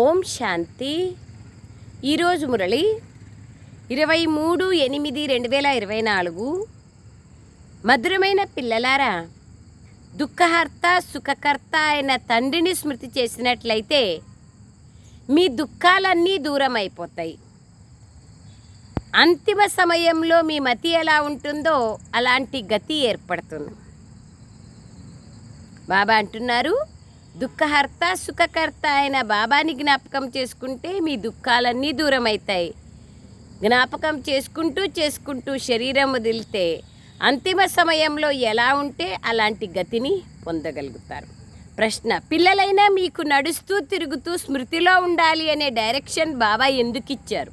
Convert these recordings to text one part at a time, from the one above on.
ఓం శాంతి. ఈరోజు మురళి ఇరవై మూడు ఎనిమిది రెండు వేల ఇరవై నాలుగు మధురమైన పిల్లలారా దుఃఖహర్త సుఖకర్త అయిన తండ్రిని స్మృతి చేసినట్లయితే మీ దుఃఖాలన్నీ దూరం అయిపోతాయి అంతిమ సమయంలో మీ మతి ఎలా ఉంటుందో అలాంటి గతి ఏర్పడుతుంది. బాబా అంటున్నారు దుఃఖహర్త సుఖకర్త అయిన బాబాని జ్ఞాపకం చేసుకుంటే మీ దుఃఖాలన్నీ దూరం అవుతాయి జ్ఞాపకం చేసుకుంటూ చేసుకుంటూ శరీరం వదిలితే అంతిమ సమయంలో ఎలా ఉంటే అలాంటి గతిని పొందగలుగుతారు. ప్రశ్న పిల్లలైనా మీకు నడుస్తూ తిరుగుతూ స్మృతిలో ఉండాలి అనే డైరెక్షన్ బాబా ఎందుకు ఇచ్చారు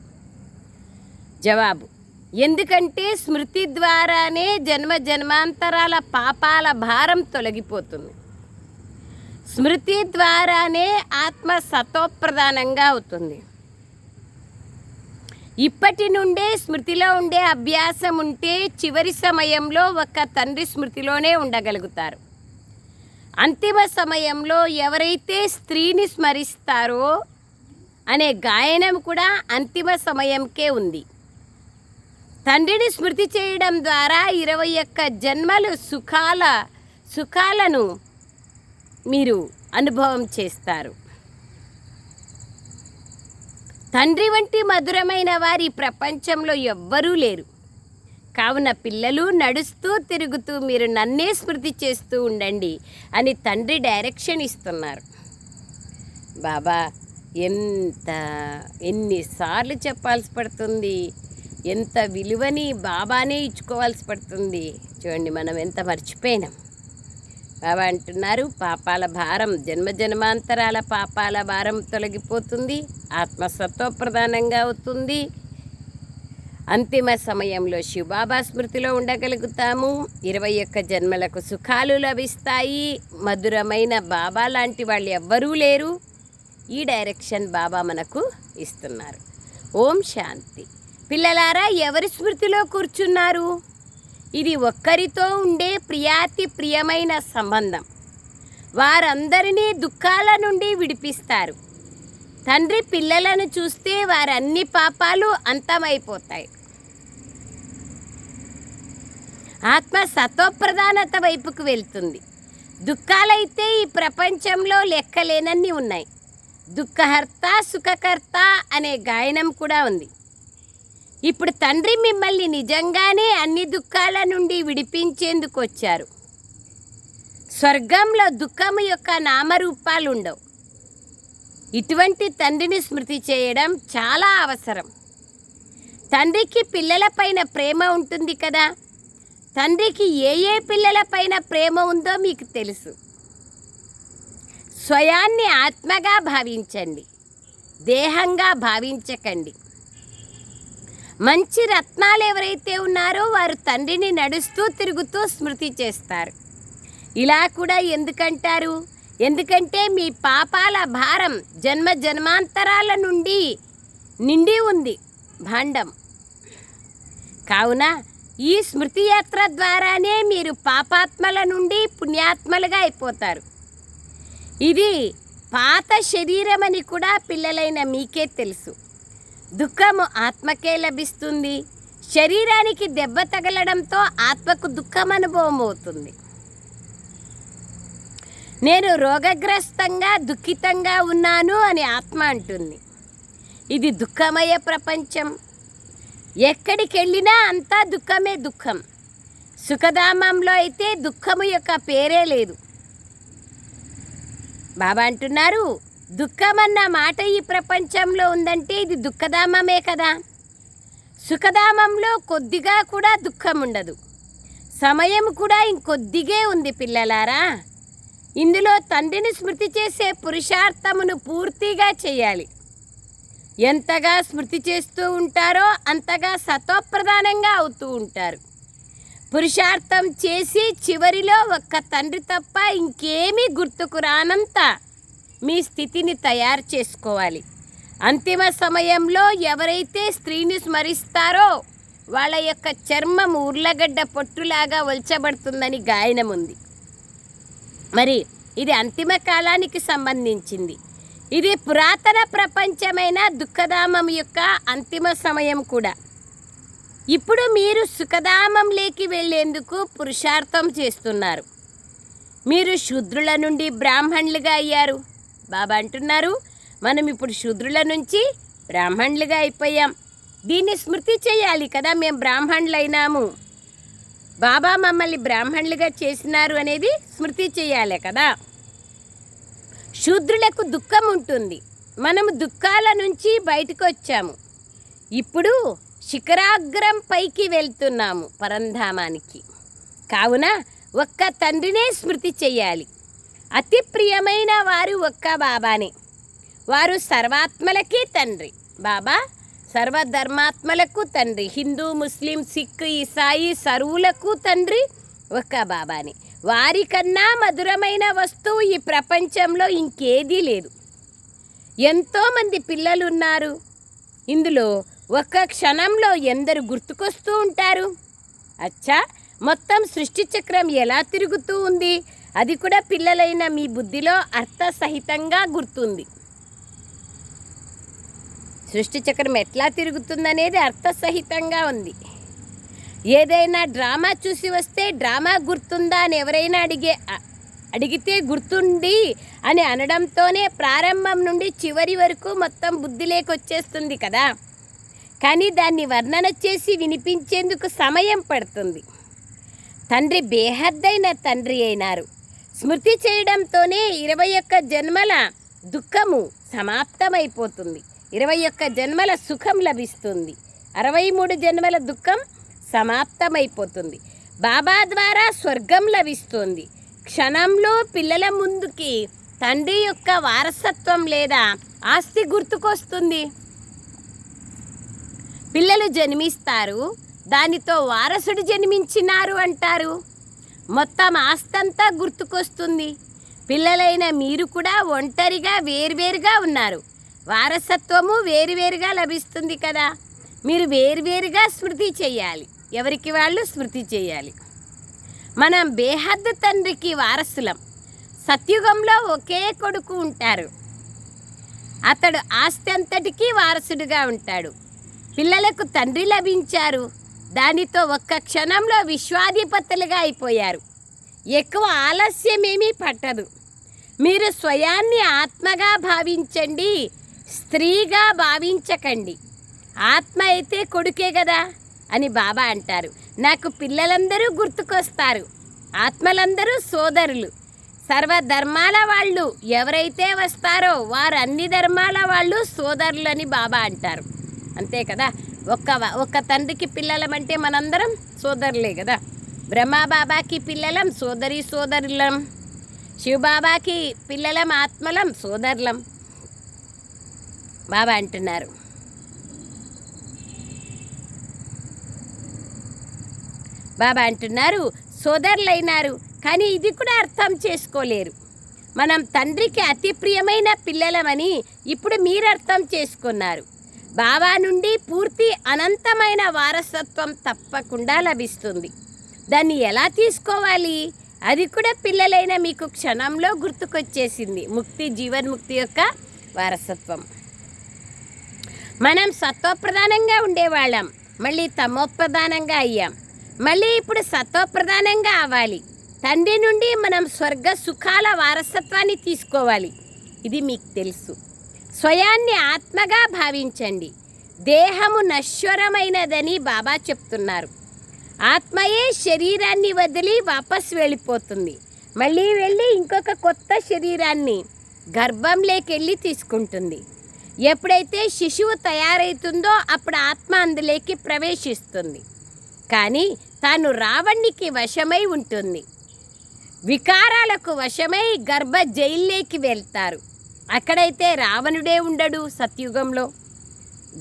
జవాబు ఎందుకంటే స్మృతి ద్వారానే జన్మ జన్మాంతరాల పాపాల భారం తొలగిపోతుంది. స్మృతి ద్వారానే ఆత్మ సతోప్రధానంగా అవుతుంది. ఇప్పటి నుండే స్మృతిలో ఉండే అభ్యాసం ఉంటే చివరి సమయంలో ఒక తండ్రి స్మృతిలోనే ఉండగలుగుతారు. అంతిమ సమయంలో ఎవరైతే స్త్రీని స్మరిస్తారో అనే గాయనం కూడా అంతిమ సమయంకే ఉంది. తండ్రిని స్మృతి చేయడం ద్వారా ఇరవై ఒక్క జన్మలు సుఖాల సుఖాలను మీరు అనుభవం చేస్తారు. తండ్రి వంటి మధురమైన వారి ప్రపంచంలో ఎవ్వరూ లేరు. కావున పిల్లలు నడుస్తూ తిరుగుతూ మీరు నన్నే స్మృతి చేస్తూ ఉండండి అని తండ్రి డైరెక్షన్ ఇస్తున్నారు. బాబా ఎంత ఎన్నిసార్లు చెప్పాల్సి పడుతుంది? ఎంత విలువని బాబానే ఇచ్చుకోవాల్సి పడుతుంది? చూడండి మనం ఎంత మర్చిపోయినాం. బాబా అంటున్నారు పాపాల భారం జన్మ జన్మాంతరాల పాపాల భారం తొలగిపోతుంది ఆత్మసత్వ ప్రధానంగా అవుతుంది. అంతిమ సమయంలో శివబాబా స్మృతిలో ఉండగలుగుతాము. ఇరవై ఒక్క జన్మలకు సుఖాలు లభిస్తాయి. మధురమైన బాబా లాంటి వాళ్ళు ఎవ్వరూ లేరు. ఈ డైరెక్షన్ బాబా మనకు ఇస్తున్నారు. ఓం శాంతి. పిల్లలారా ఎవరి స్మృతిలో కూర్చున్నారు? ఇది ఒక్కరితో ఉండే ప్రియాతి ప్రియమైన సంబంధం. వారందరినీ దుఃఖాల నుండి విడిపిస్తారు. తండ్రి పిల్లలను చూస్తే వారన్ని పాపాలు అంతమైపోతాయి. ఆత్మ సత్వప్రధానత వైపుకు వెళ్తుంది. దుఃఖాలైతే ఈ ప్రపంచంలో లెక్కలేనన్ని ఉన్నాయి. దుఃఖహర్త సుఖకర్త అనే గాయనం కూడా ఉంది. ఇప్పుడు తండ్రి మిమ్మల్ని నిజంగానే అన్ని దుఃఖాల నుండి విడిపించేందుకు వచ్చారు స్వర్గంలో దుఃఖము యొక్క నామరూపాలు ఉండవు ఇటువంటి తండ్రిని స్మృతి చేయడం చాలా అవసరం. తండ్రికి పిల్లలపైన ప్రేమ ఉంటుంది కదా? తండ్రికి ఏ ఏ పిల్లలపైన ప్రేమ ఉందో మీకు తెలుసు. స్వయాన్ని ఆత్మగా భావించండి. దేహంగా భావించకండి. మంచి రత్నాలు ఎవరైతే ఉన్నారో వారు తండ్రిని నడుస్తూ తిరుగుతూ స్మృతి చేస్తారు. ఇలా కూడా ఎందుకంటారు? ఎందుకంటే మీ పాపాల భారం జన్మ జన్మాంతరాల నుండి నిండి ఉంది భాండం. కావున ఈ స్మృతి యాత్ర ద్వారానే మీరు పాపాత్మల నుండి పుణ్యాత్మలుగా అయిపోతారు. ఇది పాత శరీరం అని కూడా పిల్లలైన మీకే తెలుసు. దుఃఖము ఆత్మకే లభిస్తుంది. శరీరానికి దెబ్బ తగలడంతో ఆత్మకు దుఃఖం అనుభవం అవుతుంది నేను రోగగ్రస్తంగా దుఃఖితంగా ఉన్నాను అని ఆత్మ అంటుంది. ఇది దుఃఖమయ ప్రపంచం. ఎక్కడికి వెళ్ళినా అంతా దుఃఖమే దుఃఖం. సుఖధామంలో అయితే దుఃఖము యొక్క పేరే లేదు. బాబా అంటున్నారు దుఃఖమన్న మాట ఈ ప్రపంచంలో ఉందంటే ఇది దుఃఖధామమే కదా. సుఖధామంలో కొద్దిగా కూడా దుఃఖం ఉండదు సమయం కూడా ఇంకొద్దిగే ఉంది పిల్లలారా. ఇందులో తండ్రిని స్మృతి చేసే పురుషార్థమును పూర్తిగా చేయాలి. ఎంతగా స్మృతి చేస్తూ ఉంటారో అంతగా సత్వప్రధానంగా అవుతూ ఉంటారు. పురుషార్థం చేసి చివరిలో ఒక్క తండ్రి తప్ప ఇంకేమీ గుర్తుకు రానంత మీ స్థితిని తయారు చేసుకోవాలి. అంతిమ సమయంలో ఎవరైతే స్త్రీని స్మరిస్తారో వాళ్ళ యొక్క చర్మం ఉర్లగడ్డ పొట్టులాగా ఒల్చబడుతుందని గాయనం ఉంది. మరి ఇది అంతిమ కాలానికి సంబంధించింది. ఇది పురాతన ప్రపంచమైన దుఃఖధామం యొక్క అంతిమ సమయం కూడా. ఇప్పుడు మీరు సుఖధామంలోకి వెళ్ళేందుకు పురుషార్థం చేస్తున్నారు. మీరు శూద్రుల నుండి బ్రాహ్మణులుగా అయ్యారు. బాబా అంటున్నారు. మనం ఇప్పుడు శూద్రుల నుంచి బ్రాహ్మణులుగా అయిపోయాం. దీన్ని స్మృతి చేయాలి కదా మేము బ్రాహ్మణులైనాము. బాబా మమ్మల్ని బ్రాహ్మణులుగా చేసినారు అనేది స్మృతి చేయాలి కదా. శూద్రులకు దుఃఖం ఉంటుంది. మనము దుఃఖాల నుంచి బయటకు వచ్చాము ఇప్పుడు శిఖరాగ్రం పైకి వెళ్తున్నాము పరంధామానికి. కావున ఒక్క తండ్రినే స్మృతి చేయాలి. అతి ప్రియమైన వారు ఒక్క బాబానే. వారు సర్వాత్మలకి తండ్రి. బాబా సర్వధర్మాత్మలకు తండ్రి. హిందూ ముస్లిం సిక్ ఈసాయి సరువులకు తండ్రి ఒక్క బాబానే. వారికన్నా మధురమైన వస్తువు ఈ ప్రపంచంలో ఇంకేదీ లేదు. ఎంతోమంది పిల్లలు ఉన్నారు ఇందులో ఒక్క క్షణంలో ఎందరు గుర్తుకొస్తూ ఉంటారు? అచ్చా! మొత్తం సృష్టి చక్రం ఎలా తిరుగుతూ ఉంది? అది కూడా పిల్లలైన మీ బుద్ధిలో అర్థసహితంగా గుర్తుంది. సృష్టి చక్రం ఎట్లా తిరుగుతుందనేది అర్థసహితంగా ఉంది. ఏదైనా డ్రామా చూసి వస్తే డ్రామా గుర్తుందా అని ఎవరైనా అడిగే అడిగితే గుర్తుంది అని అనడంతోనే ప్రారంభం నుండి చివరి వరకు మొత్తం బుద్ధిలోకి వచ్చేస్తుంది కదా. కానీ దాన్ని వర్ణన చేసి వినిపించేందుకు సమయం పడుతుంది. తండ్రి బేహద్దైన తండ్రి అయినారు. స్మృతి చేయడంతోనే ఇరవై ఒక్క జన్మల దుఃఖము సమాప్తమైపోతుంది. ఇరవై ఒక్క జన్మల సుఖం లభిస్తుంది. అరవై మూడు జన్మల దుఃఖం సమాప్తమైపోతుంది. బాబా ద్వారా స్వర్గం లభిస్తుంది. క్షణంలో పిల్లల ముందుకి తండ్రి యొక్క వారసత్వం లేదా ఆస్తి గుర్తుకొస్తుంది. పిల్లలు జన్మిస్తారు. దానితో వారసుడు జన్మించినారు అంటారు. మొత్తం ఆస్తంతా గుర్తుకొస్తుంది. పిల్లలైన మీరు కూడా ఒంటరిగా వేర్వేరుగా ఉన్నారు. వారసత్వము వేరువేరుగా లభిస్తుంది కదా. మీరు వేరువేరుగా స్మృతి చేయాలి. ఎవరికి వాళ్ళు స్మృతి చేయాలి? మనం బేహద్దు తండ్రికి వారసులం. సత్యుగంలో ఒకే కొడుకు ఉంటారు. అతడు ఆస్తి అంతటికీ వారసుడిగా ఉంటాడు. పిల్లలకు తండ్రి లభించారు. దానితో ఒక్క క్షణంలో విశ్వాధిపతులుగా అయిపోయారు. ఎక్కువ ఆలస్యమేమీ పట్టదు. మీరు స్వయాన్ని ఆత్మగా భావించండి స్త్రీగా భావించకండి. ఆత్మ అయితే కొడుకే కదా అని బాబా అంటారు. నాకు పిల్లలందరూ గుర్తుకొస్తారు. ఆత్మలందరూ సోదరులు. సర్వధర్మాల వాళ్ళు ఎవరైతే వస్తారో వారు అన్ని ధర్మాల వాళ్ళు సోదరులు అని బాబా అంటారు. అంతే కదా? ఒక్క ఒక్క తండ్రికి పిల్లలమంటే మనందరం సోదరులే కదా. బ్రహ్మబాబాకి పిల్లలం సోదరి సోదరులం. శివబాబాకి పిల్లలం ఆత్మలం సోదరులం. బాబా అంటున్నారు. బాబా అంటున్నారు సోదరులైనారు కానీ ఇది కూడా అర్థం చేసుకోలేరు. మనం తండ్రికి అతి ప్రియమైన పిల్లలమని ఇప్పుడు మీరు అర్థం చేసుకున్నారు. బాబా నుండి పూర్తి అనంతమైన వారసత్వం తప్పకుండా లభిస్తుంది. దాన్ని ఎలా తీసుకోవాలి? అది కూడా పిల్లలైన మీకు క్షణంలో గుర్తుకొచ్చేసింది. ముక్తి జీవన్ముక్తి యొక్క వారసత్వం. మనం సత్వప్రధానంగా ఉండేవాళ్ళం. మళ్ళీ తమోప్రధానంగా అయ్యాం. మళ్ళీ ఇప్పుడు సత్వప్రధానంగా అవ్వాలి. తండ్రి నుండి మనం స్వర్గ సుఖాల వారసత్వాన్ని తీసుకోవాలి. ఇది మీకు తెలుసు. స్వయాన్ని ఆత్మగా భావించండి. దేహము నశ్వరమైనదని బాబా చెప్తున్నారు. ఆత్మయే శరీరాన్ని వదిలి వాపస్ వెళ్ళిపోతుంది. మళ్ళీ వెళ్ళి ఇంకొక కొత్త శరీరాన్ని గర్భంలోకి వెళ్ళి తీసుకుంటుంది. ఎప్పుడైతే శిశువు తయారవుతుందో అప్పుడు ఆత్మ అందులోకి ప్రవేశిస్తుంది. కానీ తాను రావణ్ణికి వశమై ఉంటుంది. వికారాలకు వశమై గర్భ జైల్లోకి వెళ్తారు. అక్కడైతే రావణుడే ఉండడు సత్యుగంలో.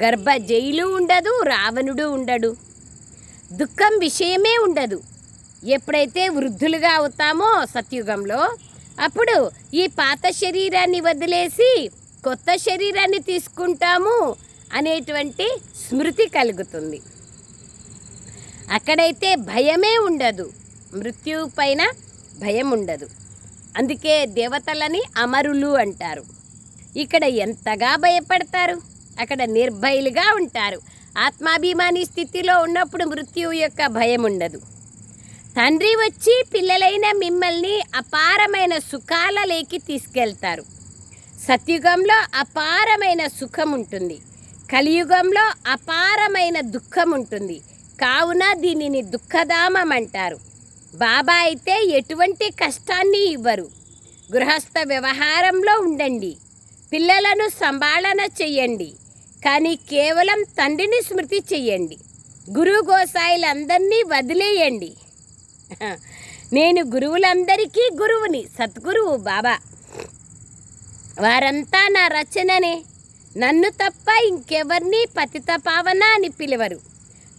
గర్భ జైలు ఉండదు రావణుడు ఉండడు. దుఃఖం విషయమే ఉండదు. ఎప్పుడైతే వృద్ధులుగా అవుతామో సత్యుగంలో అప్పుడు ఈ పాత శరీరాన్ని వదిలేసి కొత్త శరీరాన్ని తీసుకుంటాము అనేటువంటి స్మృతి కలుగుతుంది. అక్కడైతే భయమే ఉండదు. మృత్యు పైన భయం ఉండదు. అందుకే దేవతలని అమరులు అంటారు. ఇక్కడ ఎంతగా భయపడతారు? అక్కడ నిర్భయులుగా ఉంటారు. ఆత్మాభిమాని స్థితిలో ఉన్నప్పుడు మృత్యువు యొక్క భయం ఉండదు తండ్రి వచ్చి పిల్లలైన మిమ్మల్ని అపారమైన సుఖాలలోకి తీసుకెళ్తారు. సత్యుగంలో అపారమైన సుఖం ఉంటుంది కలియుగంలో అపారమైన దుఃఖం ఉంటుంది కావున దీనిని దుఃఖధామం అంటారు బాబా అయితే ఎటువంటి కష్టాన్ని ఇవ్వరు. గృహస్థ వ్యవహారంలో ఉండండి. పిల్లలను సంభాళన చెయ్యండి కానీ కేవలం తండ్రిని స్మృతి చెయ్యండి. గురు గోసాయిలందరినీ వదిలేయండి. నేను గురువులందరికీ గురువుని సద్గురువు బాబా. వారంతా నా రచననే. నన్ను తప్ప ఇంకెవరిని పతిత పావన అని పిలవరు.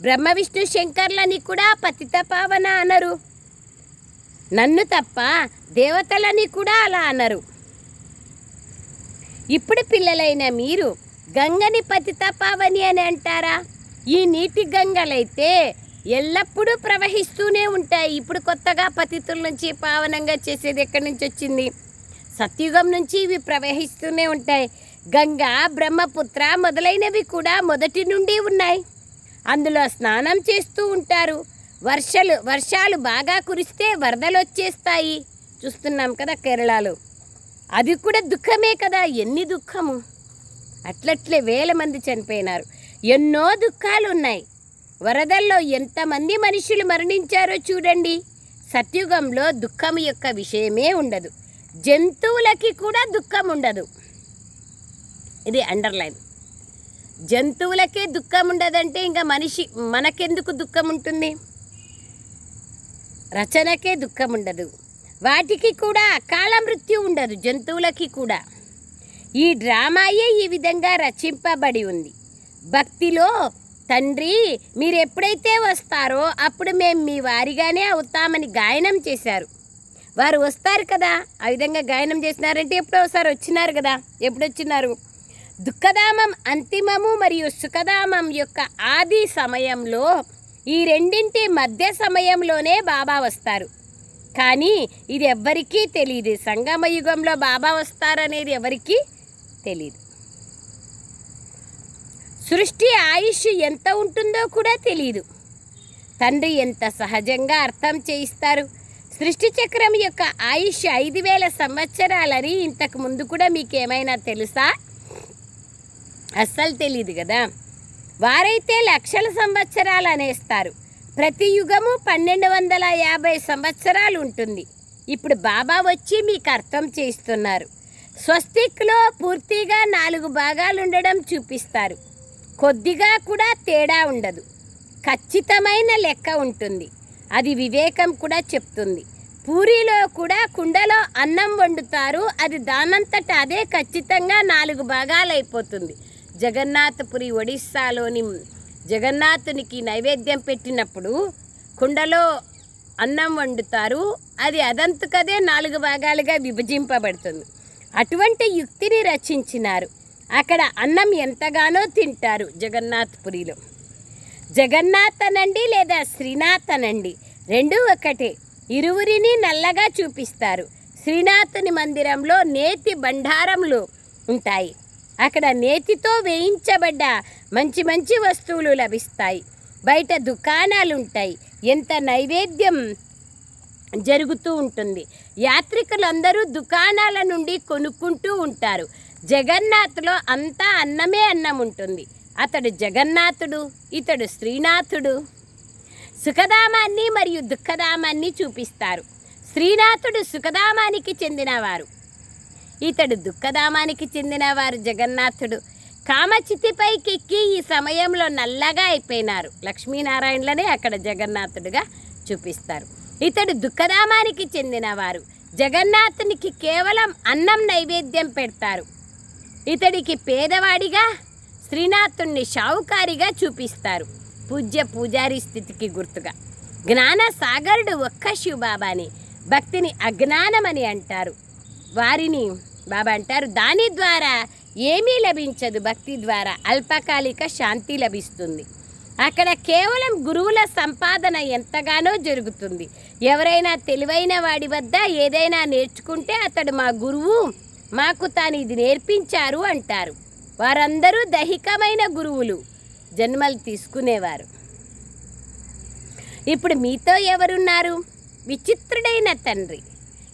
బ్రహ్మ విష్ణు శంకర్లని కూడా పతిత పావన అనరు. నన్ను తప్ప దేవతలని కూడా అలా అనరు. ఇప్పుడు పిల్లలైన మీరు గంగని పతిత పావని అని అంటారా? ఈ నీటి గంగలైతే ఎల్లప్పుడూ ప్రవహిస్తూనే ఉంటాయి. ఇప్పుడు కొత్తగా పతితుల నుంచి పావనంగా చేసేది ఎక్కడి నుంచి వచ్చింది? సత్యుగం నుంచి ఇవి ప్రవహిస్తూనే ఉంటాయి. గంగా బ్రహ్మపుత్ర మొదలైనవి కూడా మొదటి నుండి ఉన్నాయి. అందులో స్నానం చేస్తూ ఉంటారు. వర్షాలు వర్షాలు బాగా కురిస్తే వరదలు వచ్చేస్తాయి. చూస్తున్నాం కదా కేరళలో. అది కూడా దుఃఖమే కదా. ఎన్ని దుఃఖము? అట్లట్లే వేల మంది చనిపోయినారు. ఎన్నో దుఃఖాలు ఉన్నాయి వరదల్లో ఎంతమంది మనుషులు మరణించారో చూడండి. సత్యుగంలో దుఃఖం యొక్క విషయమే ఉండదు. జంతువులకి కూడా దుఃఖం ఉండదు. ఇది అండర్లైన్. జంతువులకే దుఃఖం ఉండదంటే ఇంకా మనిషి మనకెందుకు దుఃఖం ఉంటుంది? రచనకే దుఃఖం ఉండదు. వాటికి కూడా అకాల మృత్యు ఉండదు జంతువులకి కూడా. ఈ డ్రామాయే ఈ విధంగా రచింపబడి ఉంది. భక్తిలో తండ్రి మీరు ఎప్పుడైతే వస్తారో అప్పుడు మేము మీ వారిగానే అవుతామని గాయనం చేశారు. వారు వస్తారు కదా ఆ విధంగా గాయనం చేసినారంటే ఎప్పుడో ఒకసారి వచ్చినారు కదా ఎప్పుడు వచ్చినారు దుఃఖధామం అంతిమము మరియు సుఖధామం యొక్క ఆది సమయంలో ఈ రెండింటి మధ్య సమయంలోనే బాబా వస్తారు. కానీ ఇది ఎవ్వరికీ తెలియదు సంగమ యుగంలో బాబా వస్తారనేది ఎవరికీ తెలియదు సృష్టి ఆయుష్ ఎంత ఉంటుందో కూడా తెలియదు తండ్రి ఎంత సహజంగా అర్థం చేయిస్తారు? సృష్టి చక్రం యొక్క ఆయుష్ ఐదు వేల సంవత్సరాలని ఇంతకు ముందు కూడా మీకు ఏమైనా తెలుసా? అస్సలు తెలియదు కదా. వారైతే లక్షల సంవత్సరాలు అనేస్తారు ప్రతి యుగము పన్నెండు వందల యాభై సంవత్సరాలు ఉంటుంది. ఇప్పుడు బాబా వచ్చి మీకు అర్థం చేస్తున్నారు స్వస్తిక్లో పూర్తిగా నాలుగు భాగాలు ఉండడం చూపిస్తారు. కొద్దిగా కూడా తేడా ఉండదు. ఖచ్చితమైన లెక్క ఉంటుంది. అది వివేకం కూడా చెప్తుంది. పూరిలో కూడా కుండలో అన్నం వండుతారు. అది దానంతట అదే ఖచ్చితంగా నాలుగు భాగాలైపోతుంది. జగన్నాథపురి ఒడిస్సాలోని జగన్నాథునికి నైవేద్యం పెట్టినప్పుడు కుండలో అన్నం వండుతారు. అది అదంతకదే నాలుగు భాగాలుగా విభజింపబడుతుంది. అటువంటి యుక్తిని రచించినారు. అక్కడ అన్నం ఎంతగానో తింటారు జగన్నాథ్పురిలో జగన్నాథనండి లేదా శ్రీనాథనండి రెండూ ఒకటే. ఇరువురిని నల్లగా చూపిస్తారు. శ్రీనాథుని మందిరంలో నేతి బండారములు ఉంటాయి. అక్కడ నేతితో వేయించబడ్డ మంచి మంచి వస్తువులు లభిస్తాయి. బయట దుకాణాలు ఉంటాయి ఎంత నైవేద్యం జరుగుతూ ఉంటుంది. యాత్రికులందరూ దుకాణాల నుండి కొనుక్కుంటూ ఉంటారు. జగన్నాథ్లో అంతా అన్నమే అన్నం ఉంటుంది. అతడు జగన్నాథుడు ఇతడు శ్రీనాథుడు. సుఖధామాన్ని మరియు దుఃఖధామాన్ని చూపిస్తారు. శ్రీనాథుడు సుఖధామానికి చెందినవారు. ఇతడు దుఃఖధామానికి చెందినవారు జగన్నాథుడు. కామచితిపైకి ఎక్కి ఈ సమయంలో నల్లగా అయిపోయినారు. లక్ష్మీనారాయణలనే అక్కడ జగన్నాథుడుగా చూపిస్తారు. ఇతడు దుఃఖధామానికి చెందినవారు. జగన్నాథునికి కేవలం అన్నం నైవేద్యం పెడతారు. ఇతడికి పేదవాడిగా శ్రీనాథుణ్ణి షావుకారిగా చూపిస్తారు. పూజ్య పూజారి స్థితికి గుర్తుగా. జ్ఞాన సాగరుడు ఒక్క శివబాబాని భక్తిని అజ్ఞానమని అంటారు. వారిని బాబా అంటారు దాని ద్వారా ఏమీ లభించదు భక్తి ద్వారా. అల్పకాలిక శాంతి లభిస్తుంది. అక్కడ కేవలం గురువుల సంపాదన ఎంతగానో జరుగుతుంది. ఎవరైనా తెలివైన వాడి వద్ద ఏదైనా నేర్చుకుంటే అతడు మా గురువు మాకు తాను ఇది నేర్పించారు అంటారు. వారందరూ దైహికమైన గురువులు జన్మలు తీసుకునేవారు. ఇప్పుడు మీతో ఎవరున్నారు? విచిత్రుడైన తండ్రి.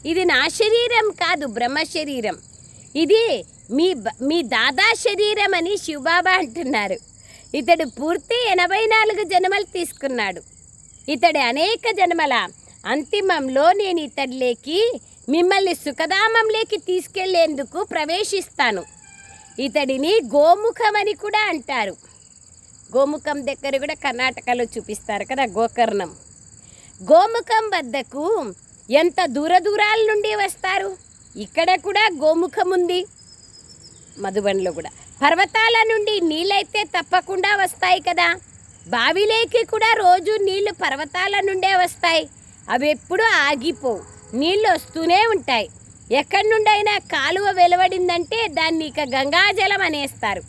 ఇది నా శరీరం కాదు బ్రహ్మ శరీరం. ఇది మీ మీ దాదా శరీరం అని శివబాబా అంటున్నారు. ఇతడు పూర్తి ఎనభై నాలుగు జన్మలు తీసుకున్నాడు. ఇతడి అనేక జన్మల అంతిమంలో నేను ఇతడిలోకి మిమ్మల్ని సుఖధామంలోకి తీసుకెళ్ళేందుకు ప్రవేశిస్తాను. ఇతడిని గోముఖం అని కూడా అంటారు. గోముఖం దగ్గర కూడా కర్ణాటకలో చూపిస్తారు కదా గోకర్ణం. గోముఖం వద్దకు ఎంత దూర దూరాల నుండి వస్తారు? ఇక్కడ కూడా గోముఖం ఉంది మధుబన్లో కూడా. పర్వతాల నుండి నీళ్ళైతే తప్పకుండా వస్తాయి కదా. బావిలేకి కూడా రోజు నీళ్ళు పర్వతాల నుండే వస్తాయి. అవి ఎప్పుడూ ఆగిపోవు. నీళ్ళు వస్తూనే ఉంటాయి. ఎక్కడి నుండైనా కాలువ వెలువడిందంటే దాన్ని ఇక గంగాజలం అనేస్తారు.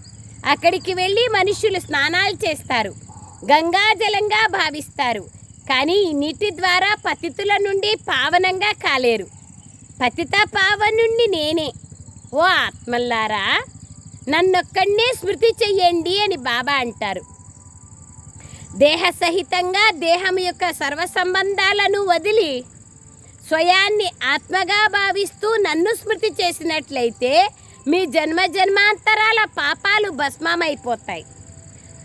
అక్కడికి వెళ్ళి మనుషులు స్నానాలు చేస్తారు. గంగాజలంగా భావిస్తారు. కానీ ఈ నీటి ద్వారా పతితుల నుండి పావనంగా కాలేరు. పతిత పావనుణ్ణి నేనే. ఓ ఆత్మల్లారా నన్నొక్కడినే స్మృతి చెయ్యండి అని బాబా అంటారు. దేహ సహితంగా దేహం యొక్క సర్వ సంబంధాలను వదిలి స్వయాన్ని ఆత్మగా భావిస్తూ నన్ను స్మృతి చేసినట్లయితే మీ జన్మ జన్మాంతరాల పాపాలు భస్మమైపోతాయి.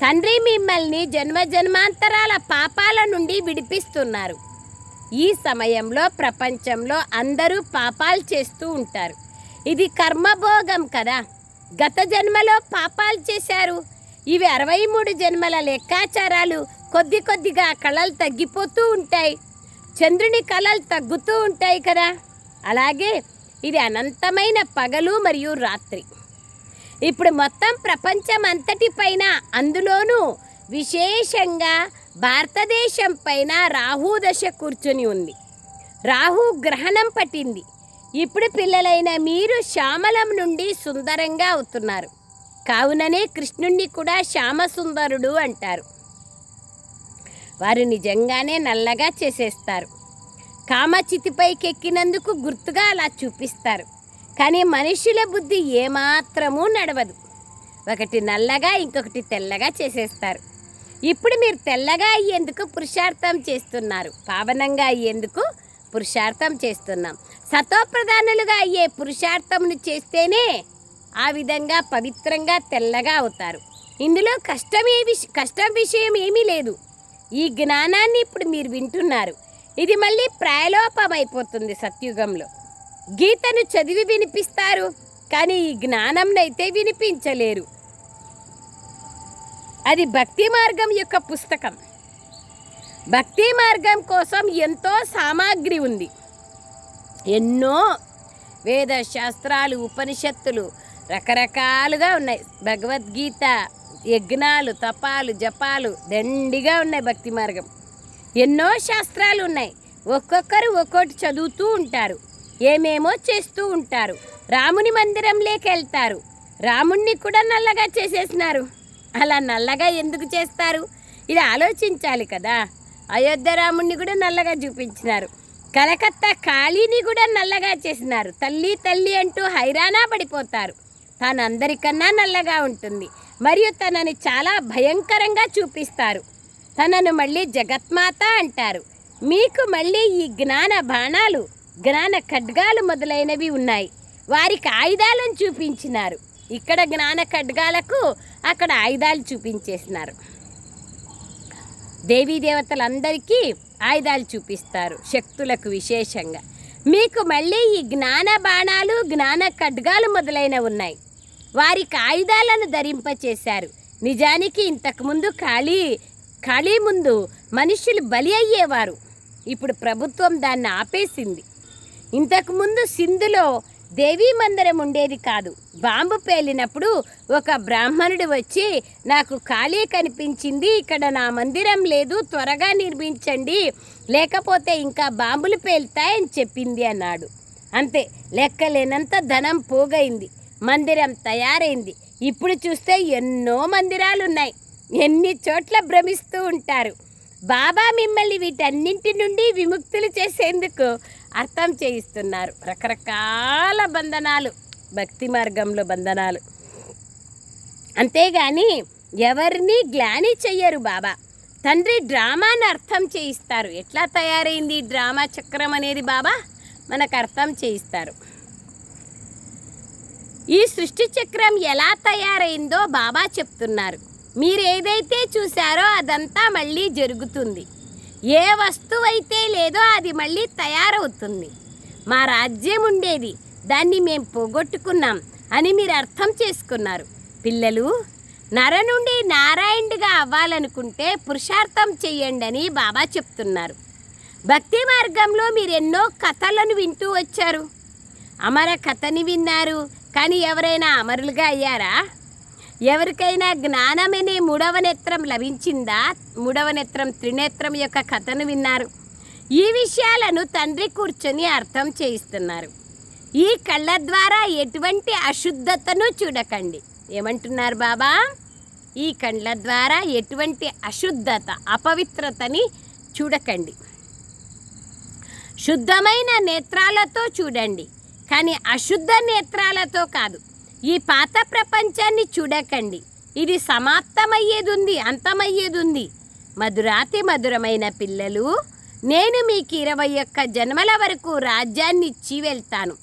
తండ్రి మిమ్మల్ని జన్మ జన్మాంతరాల పాపాల నుండి విడిపిస్తున్నారు. ఈ సమయంలో ప్రపంచంలో అందరూ పాపాలు చేస్తూ ఉంటారు. ఇది కర్మభోగం కదా. గత జన్మలో పాపాలు చేశారు. ఇవి అరవై మూడు జన్మల లెక్కాచారాలు కొద్ది కొద్దిగా కళలు తగ్గిపోతూ ఉంటాయి. చంద్రుని కళలు తగ్గుతూ ఉంటాయి కదా. అలాగే ఇది అనంతమైన పగలు మరియు రాత్రి. ఇప్పుడు మొత్తం ప్రపంచం అంతటి పైన అందులోనూ విశేషంగా భారతదేశం పైన రాహు దశ కూర్చొని ఉంది. రాహు గ్రహణం పట్టింది. ఇప్పుడు పిల్లలైన మీరు శ్యామలం నుండి సుందరంగా అవుతున్నారు. కావుననే కృష్ణుణ్ణి కూడా శ్యామసుందరుడు అంటారు. వారు నిజంగానే నల్లగా చేసేస్తారు. కామచితిపైకెక్కినందుకు గుర్తుగా అలా చూపిస్తారు. కానీ మనుషుల బుద్ధి ఏమాత్రమూ నడవదు. ఒకటి నల్లగా ఇంకొకటి తెల్లగా చేసేస్తారు. ఇప్పుడు మీరు తెల్లగా అయ్యేందుకు పురుషార్థం చేస్తున్నారు. పావనంగా అయ్యేందుకు పురుషార్థం చేస్తున్నాం. సతోప్రధానులుగా అయ్యే పురుషార్థమును చేస్తేనే ఆ విధంగా పవిత్రంగా తెల్లగా అవుతారు. ఇందులో కష్టమే విష కష్టం విషయం ఏమీ లేదు. ఈ జ్ఞానాన్ని ఇప్పుడు మీరు వింటున్నారు. ఇది మళ్ళీ ప్రాయలోపమైపోతుంది సత్యుగంలో. గీతను చదివి వినిపిస్తారు కానీ ఈ జ్ఞానంనైతే వినిపించలేరు. అది భక్తి మార్గం యొక్క పుస్తకం. భక్తి మార్గం కోసం ఎంతో సామాగ్రి ఉంది. ఎన్నో వేద శాస్త్రాలు ఉపనిషత్తులు రకరకాలుగా ఉన్నాయి. భగవద్గీత యజ్ఞాలు తపాలు జపాలు దండిగా ఉన్నాయి భక్తి మార్గం. ఎన్నో శాస్త్రాలు ఉన్నాయి. ఒక్కొక్కరు ఒక్కొక్కటి చదువుతూ ఉంటారు. ఏమేమో చేస్తూ ఉంటారు. రాముని మందిరంలోకి వెళ్తారు. రాముణ్ణి కూడా నల్లగా చేసేసినారు. అలా నల్లగా ఎందుకు చేస్తారు? ఇది ఆలోచించాలి కదా. అయోధ్య రాముణ్ణి కూడా నల్లగా చూపించినారు. కలకత్తా కాళీని కూడా నల్లగా చేసినారు. తల్లి తల్లి అంటూ హైరానా పడిపోతారు. తాను అందరికన్నా నల్లగా ఉంటుంది. మరియు తనని చాలా భయంకరంగా చూపిస్తారు. తనను మళ్ళీ జగత్మాత అంటారు. మీకు మళ్ళీ ఈ జ్ఞాన బాణాలు జ్ఞాన ఖడ్గాలు మొదలైనవి ఉన్నాయి. వారికి ఆయుధాలను చూపించినారు. ఇక్కడ జ్ఞాన ఖడ్గాలకు అక్కడ ఆయుధాలు చూపించేసినారు. దేవీ దేవతలందరికీ ఆయుధాలు చూపిస్తారు శక్తులకు విశేషంగా. మీకు మళ్ళీ ఈ జ్ఞాన బాణాలు జ్ఞాన ఖడ్గాలు మొదలైన ఉన్నాయి. వారికి ఆయుధాలను ధరింపచేశారు. నిజానికి ఇంతకుముందు ఖాళీ ఖాళీ ముందు మనుషులు బలి అయ్యేవారు. ఇప్పుడు ప్రభుత్వం దాన్ని ఆపేసింది. ఇంతకుముందు సింధులో దేవీ మందిరం ఉండేది కాదు. బాంబు పేలినప్పుడు ఒక బ్రాహ్మణుడు వచ్చి నాకు ఖాళీ కనిపించింది ఇక్కడ నా మందిరం లేదు త్వరగా నిర్మించండి. లేకపోతే ఇంకా బాంబులు పేలుతాయని చెప్పింది అన్నాడు. అంతే లెక్కలేనంత ధనం పోగైంది. మందిరం తయారైంది. ఇప్పుడు చూస్తే ఎన్నో మందిరాలు ఉన్నాయి ఎన్ని చోట్ల భ్రమిస్తూ ఉంటారు. బాబా మిమ్మల్ని వీటన్నింటి నుండి విముక్తులు చేసేందుకు అర్థం చేయిస్తున్నారు. రకరకాల బంధనాలు భక్తి మార్గంలో బంధనాలు. అంతేగాని ఎవరిని గ్లాని చెయ్యరు బాబా. తండ్రి డ్రామాను అర్థం చేయిస్తారు. ఎట్లా తయారైంది డ్రామా చక్రం అనేది బాబా? మనకు అర్థం చేయిస్తారు. ఈ సృష్టి చక్రం ఎలా తయారైందో బాబా చెప్తున్నారు. మీరు ఏదైతే చూసారో అదంతా మళ్ళీ జరుగుతుంది. ఏ వస్తువు అయితే లేదో అది మళ్ళీ తయారవుతుంది. మా రాజ్యం ఉండేది. దాన్ని మేము పోగొట్టుకున్నాం అని మీరు అర్థం చేసుకున్నారు. పిల్లలు నర నుండి నారాయణుడిగా అవ్వాలనుకుంటే పురుషార్థం చెయ్యండి అని బాబా చెప్తున్నారు. భక్తి మార్గంలో మీరు ఎన్నో కథలను వింటూ వచ్చారు. అమర కథని విన్నారు. కానీ ఎవరైనా అమరులుగా అయ్యారా? ఎవరికైనా జ్ఞానమనే మూడవ నేత్రం లభించిందా? మూడవ నేత్రం త్రినేత్రం యొక్క కథను విన్నారు. ఈ విషయాలను తండ్రి కూర్చొని అర్థం చేయిస్తున్నారు. ఈ కళ్ళ ద్వారా ఎటువంటి అశుద్ధతను చూడకండి. ఏమంటున్నారు బాబా? ఈ కళ్ళ ద్వారా ఎటువంటి అశుద్ధత అపవిత్రతని చూడకండి. శుద్ధమైన నేత్రాలతో చూడండి. కానీ అశుద్ధ నేత్రాలతో కాదు. ఈ పాత ప్రపంచాన్ని చూడకండి. ఇది సమాప్తమయ్యేది ఉంది అంతమయ్యేది ఉంది మధురాతి మధురమైన పిల్లలు నేను మీకు ఇరవై ఒక్క జన్మల వరకు రాజ్యాన్ని ఇచ్చి వెళ్తాను.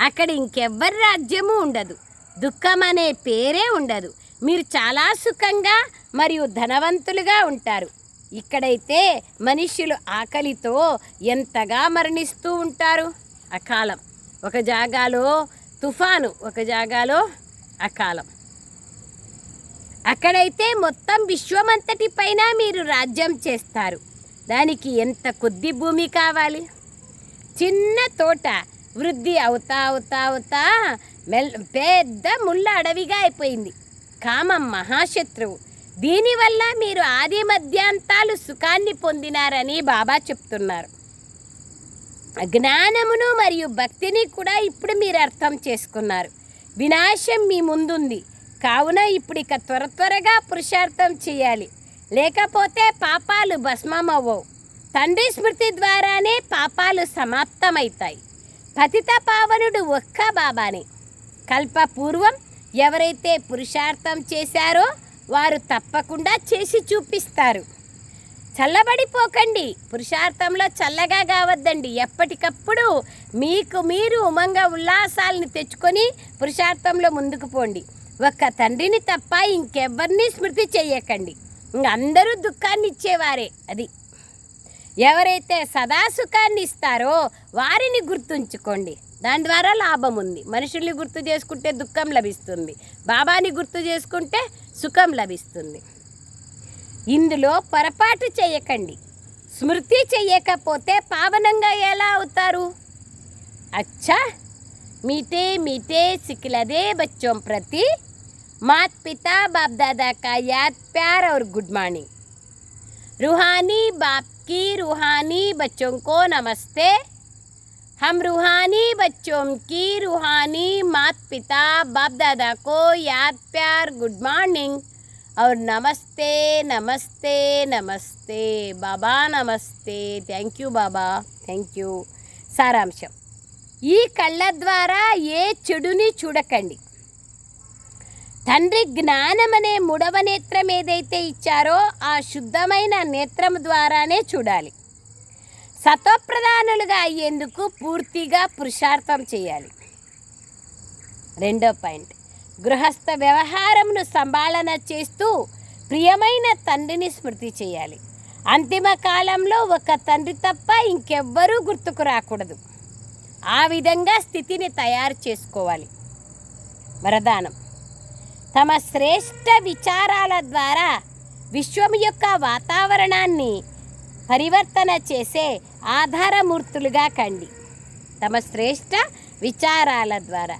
అక్కడ ఇంకెవ్వరి రాజ్యము ఉండదు. దుఃఖం అనే పేరే ఉండదు. మీరు చాలా సుఖంగా మరియు ధనవంతులుగా ఉంటారు. ఇక్కడైతే మనుషులు ఆకలితో ఎంతగా మరణిస్తూ ఉంటారు? అకాలం. ఒక జాగాలో తుఫాను ఒక జాగాలో అకాలం. అక్కడైతే మొత్తం విశ్వమంతటి పైన మీరు రాజ్యం చేస్తారు. దానికి ఎంత కొద్ది భూమి కావాలి? చిన్న తోట వృద్ధి అవుతా అవుతా అవుతా మెల్ పెద్ద ముళ్ళ అడవిగా అయిపోయింది. కామం మహాశత్రువు. దీనివల్ల మీరు ఆది మధ్యాంతాలు సుఖాన్ని పొందినారని బాబా చెప్తున్నారు. జ్ఞానమును మరియు భక్తిని కూడా ఇప్పుడు మీరు అర్థం చేసుకున్నారు. వినాశం మీ ముందుంది. కావున ఇప్పుడు ఇక త్వర త్వరగా పురుషార్థం చేయాలి. లేకపోతే పాపాలు భస్మమవ్వవు. తండ్రి స్మృతి ద్వారానే పాపాలు సమాప్తమవుతాయి. పతిత పావనుడు ఒక్క బాబానే. కల్పపూర్వం ఎవరైతే పురుషార్థం చేశారో వారు తప్పకుండా చేసి చూపిస్తారు. చల్లబడిపోకండి. పురుషార్థంలో చల్లగా కావద్దండి. ఎప్పటికప్పుడు మీకు మీరు ఉమంగ ఉల్లాసాలను తెచ్చుకొని పురుషార్థంలో ముందుకు పోండి. ఒక్క తండ్రిని తప్ప ఇంకెవ్వరిని స్మృతి చేయకండి. అందరూ దుఃఖాన్ని ఇచ్చేవారే అది. ఎవరైతే సదా సుఖాన్ని ఇస్తారో వారిని గుర్తుంచుకోండి. దాని ద్వారా లాభం ఉంది. మనుషుల్ని గుర్తు చేసుకుంటే దుఃఖం లభిస్తుంది. బాబాని గుర్తు చేసుకుంటే సుఖం లభిస్తుంది. ఇందులో పొరపాటు చేయకండి స్మృతి చెయ్యకపోతే పావనంగా ఎలా అవుతారు అచ్చా मीठे मीठे सिखलदे बच्चों प्रति मात पिता बाप दादा का याद प्यार और गुड मॉर्निंग रूहानी बाप की रूहानी बच्चों को नमस्ते हम रूहानी बच्चों की रूहानी मात पिता बाप दादा को याद प्यार गुड मॉर्निंग और नमस्ते नमस्ते नमस्ते बाबा नमस्ते thank you Baba thank you సారాంశం ఈ కళ్ళ ద్వారా ఏ చెడుని చూడకండి తండ్రి జ్ఞానం అనే మూడవ నేత్రం ఏదైతే ఇచ్చారో ఆ శుద్ధమైన నేత్రం ద్వారానే చూడాలి సత్వప్రధానులుగా అయ్యేందుకు పూర్తిగా పురుషార్థం చేయాలి రెండో పాయింట్ గృహస్థ వ్యవహారమును సంభాళన చేస్తూ ప్రియమైన తండ్రిని స్మృతి చేయాలి. అంతిమ కాలంలో ఒక తండ్రి తప్ప ఇంకెవ్వరూ గుర్తుకు రాకూడదు. ఆ విధంగా స్థితిని తయారు చేసుకోవాలి. వరదానం. తమ శ్రేష్ట విచారాల ద్వారా విశ్వం యొక్క వాతావరణాన్ని పరివర్తన చేసే ఆధారమూర్తులుగా కండి. తమ శ్రేష్ట విచారాల ద్వారా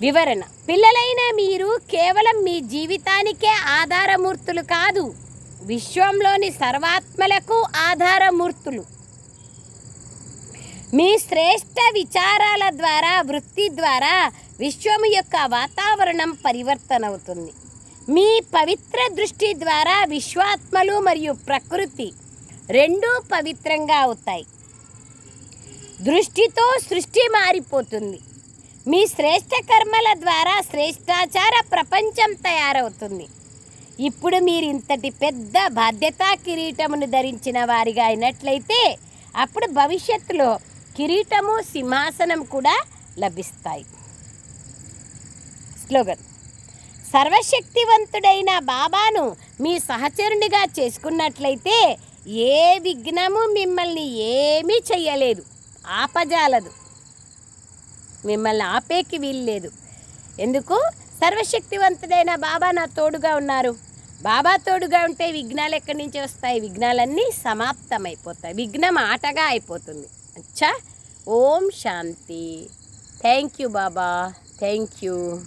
వివరణ. పిల్లలైన మీరు కేవలం మీ జీవితానికే ఆధారమూర్తులు కాదు విశ్వంలోని సర్వాత్మలకు ఆధారమూర్తులు. మీ శ్రేష్ట విచారాల ద్వారా వృత్తి ద్వారా విశ్వము యొక్క వాతావరణం పరివర్తన అవుతుంది మీ పవిత్ర దృష్టి ద్వారా విశ్వాత్మలు మరియు ప్రకృతి రెండూ పవిత్రంగా అవుతాయి. దృష్టితో సృష్టి మారిపోతుంది. మీ శ్రేష్ట కర్మల ద్వారా శ్రేష్టాచార ప్రపంచం తయారవుతుంది. ఇప్పుడు మీరు ఇంతటి పెద్ద బాధ్యతా కిరీటమును ధరించిన వారిగా అయినట్లయితే అప్పుడు భవిష్యత్తులో కిరీటము సింహాసనం కూడా లభిస్తాయి. స్లోగన్. సర్వశక్తివంతుడైన బాబాను మీ సహచరునిగా చేసుకున్నట్లయితే ఏ విఘ్నము మిమ్మల్ని ఏమీ చెయ్యలేదు. ఆపజాలదు. మిమ్మల్ని ఆపేకి వీలు లేదు ఎందుకు? సర్వశక్తివంతుడైన బాబా నా తోడుగా ఉన్నారు. బాబా తోడుగా ఉంటే విఘ్నాలు ఎక్కడి నుంచి వస్తాయి? విఘ్నాలన్నీ సమాప్తమైపోతాయి. విఘ్నం ఆటగా అయిపోతుంది. అచ్చా. ఓం శాంతి. Thank you Baba. Thank you.